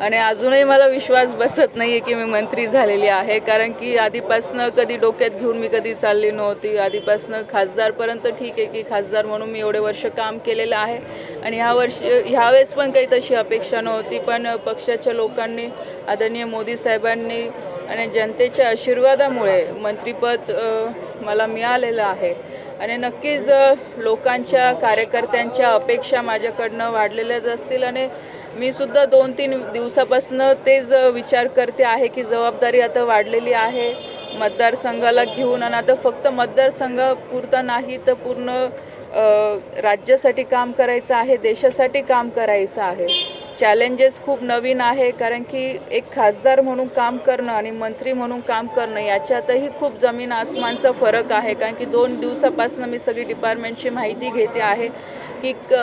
आणि अजूनही मला विश्वास बसत नाही आहे की मी मंत्री झालेली आहे कारण की आधीपासनं कधी डोक्यात घेऊन मी कधी चालली नव्हती. आधीपासनं खासदारपर्यंत ठीक आहे की खासदार म्हणून मी एवढे वर्ष काम केलेलं आहे. आणि ह्या वर्षी ह्यावेळेस पण काही तशी अपेक्षा नव्हती पण पक्षाच्या लोकांनी आदरणीय मोदी साहेबांनी आणि जनतेच्या आशीर्वादामुळे मंत्रीपद मला मिळालेलं आहे. आणि नक्कीच लोकांच्या कार्यकर्त्यांच्या अपेक्षा माझ्याकडनं वाढलेल्याच असतील आणि मी सुद्धा दोन तीन दिवसापासून तेच विचार करते आहे की जबाबदारी आता वाढलेली आहे मतदारसंघाला घेऊन आणि आता फक्त मतदारसंघापुरता नाही तर पूर्ण राज्यासाठी काम करायचं आहे देशासाठी काम करायचं आहे. चॅलेंजेस खूप नवीन आहे कारण की एक खासदार म्हणून काम करणं आणि मंत्री म्हणून काम करणं याच्यातही खूप जमीन आसमानचा फरक आहे. कारण की दोन दिवसापासून मी सगळी डिपार्टमेंटची माहिती घेते आहे की क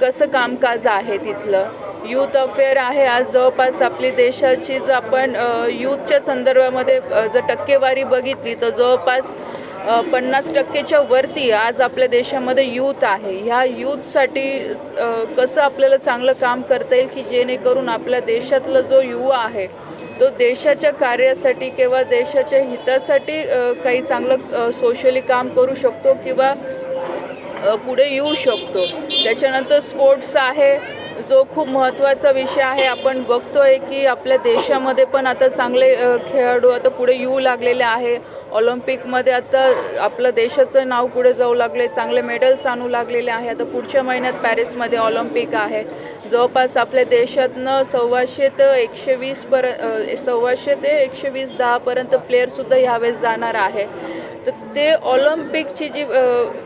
कसं कामकाज आहे तिथलं. यूथ अफेअर आहे. आज जवळपास आपली देशाची जर आपण यूथच्या संदर्भामध्ये जर टक्केवारी बघितली तर जवळपास पन्नास टक्केच्या वरती आज आपल्या देशामध्ये यूथ आहे. ह्या यूथसाठी कसं आपल्याला चांगलं काम करता येईल की जेणेकरून आपल्या देशातला जो युवा आहे तो देशाच्या कार्यासाठी किंवा देशाच्या हितासाठी काही चांगलं सोशली काम करू शकतो किंवा पुढे येऊ शकतो. त्याच्यानंतर स्पोर्ट्स आहे. जो खूप महत्त्वाचा विषय आहे आपण बघतोय की आपल्या देशामध्ये पण आता चांगले खेळाडू आता पुढे येऊ लागलेले आहे. ऑलिम्पिकमध्ये आता आपलं देशाचं नाव पुढे जाऊ लागले चांगले मेडल्स आणू लागलेले आहे. आता पुढच्या महिन्यात पॅरिसमध्ये ऑलिम्पिक आहे. जवळपास आपल्या देशातनं सव्वाशे ते एकशे वीसपर्यंत सव्वाशे ते एकशे वीस दहापर्यंत प्लेयरसुद्धा ह्यावेळेस जाणार आहे. तर ते ऑलिम्पिकची जी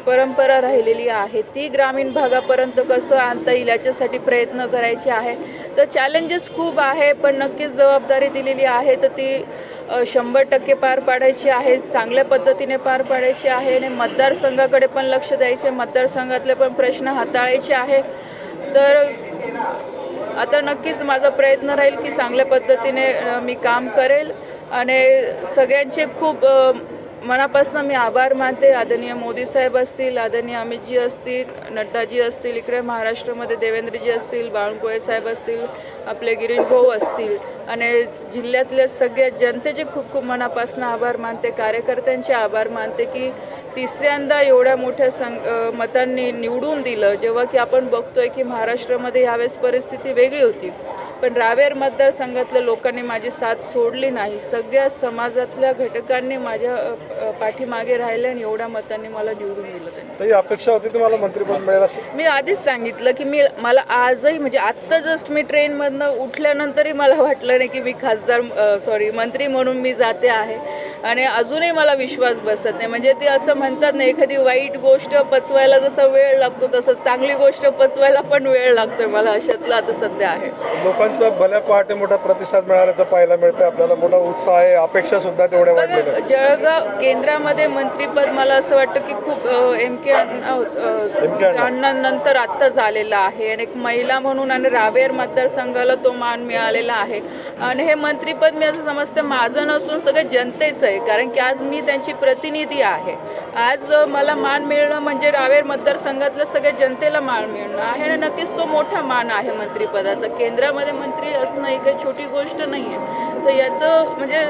परंपरा राहिलेली आहे ती ग्रामीण भागापर्यंत कसं आणता येईल याच्यासाठी प्रयत्न करायचे आहे. तर चॅलेंजेस खूप आहे पण नक्कीच जबाबदारी दिलेली आहे तर ती शंभर टक्के पार पाडायची आहे चांगल्या पद्धतीने पार पाडायची आहे आणि मतदारसंघाकडे पण लक्ष द्यायचे मतदारसंघातले पण प्रश्न हाताळायचे आहे. तर आता नक्कीच माझा प्रयत्न राहील की चांगल्या पद्धतीने मी काम करेल आणि सगळ्यांचे खूप मनापासून मी आभार मानते. आदरणीय मोदी साहेब असतील आदरणीय अमितजी असतील नड्डाजी असतील इकडे महाराष्ट्रामध्ये देवेंद्रजी असतील बावनकुळे साहेब असतील आपले गिरीश भाऊ असतील. आणि जिल्ह्यातल्या सगळ्या जनतेचे खूप खूप मनापासून आभार मानते. कार्यकर्त्यांचे आभार मानते की तिसऱ्यांदा एवढ्या मोठ्या सं मतांनी निवडून दिलं. जेव्हा की आपण बघतोय की महाराष्ट्रामध्ये यावेळेस परिस्थिती वेगळी होती. पण रावेर मतदारसंघातल्या लोकांनी माझी साथ सोडली नाही. सगळ्या समाजातल्या घटकांनी माझ्या पाठीमागे राहिले आणि एवढ्या मतांनी मला निवडून दिलं त्यांनी. अपेक्षा होती तुम्हाला मंत्रिपद मिळेल मी आधीच सांगितलं की मी मला आजही म्हणजे आत्ता जस्ट मी ट्रेनमधनं उठल्यानंतरही मला वाटलं नाही की मी खासदार सॉरी मंत्री म्हणून मी जाते आहे. आणि अजूनही मला विश्वास बसत नाही. म्हणजे ते असं म्हणतात ना एखादी वाईट गोष्ट पचवायला जसा वेळ लागतो तसं चांगली गोष्ट पचवायला पण वेळ लागतोय मला अशातलं आता सध्या आहे. लोकांचा भल्या पहाटे मोठा प्रतिसाद मिळाल्याचं पाहायला मिळतंय. आपल्याला मोठा उत्साह आहे अपेक्षा सुद्धा तेवढ्या. जळगाव केंद्रामध्ये मंत्रीपद मला असं वाटतं की खूप एम के. अण्णांनंतर आत्ता झालेलं आहे. आणि एक महिला म्हणून आणि रावेर मतदारसंघाला तो मान मिळालेला आहे. आणि हे मंत्रीपद मी असं समजते माझं नसून सगळं जनतेचं आहे कारण की आज मी त्यांची प्रतिनिधी आहे. आज मला मान मिळणं म्हणजे रावेर मतदारसंघातलं सगळ्या जनतेला मान मिळणं आहे आणि नक्कीच तो मोठा मान आहे मंत्रिपदाचा. केंद्रामध्ये मंत्री असणं ही काही छोटी गोष्ट नाही आहे तर याचं म्हणजे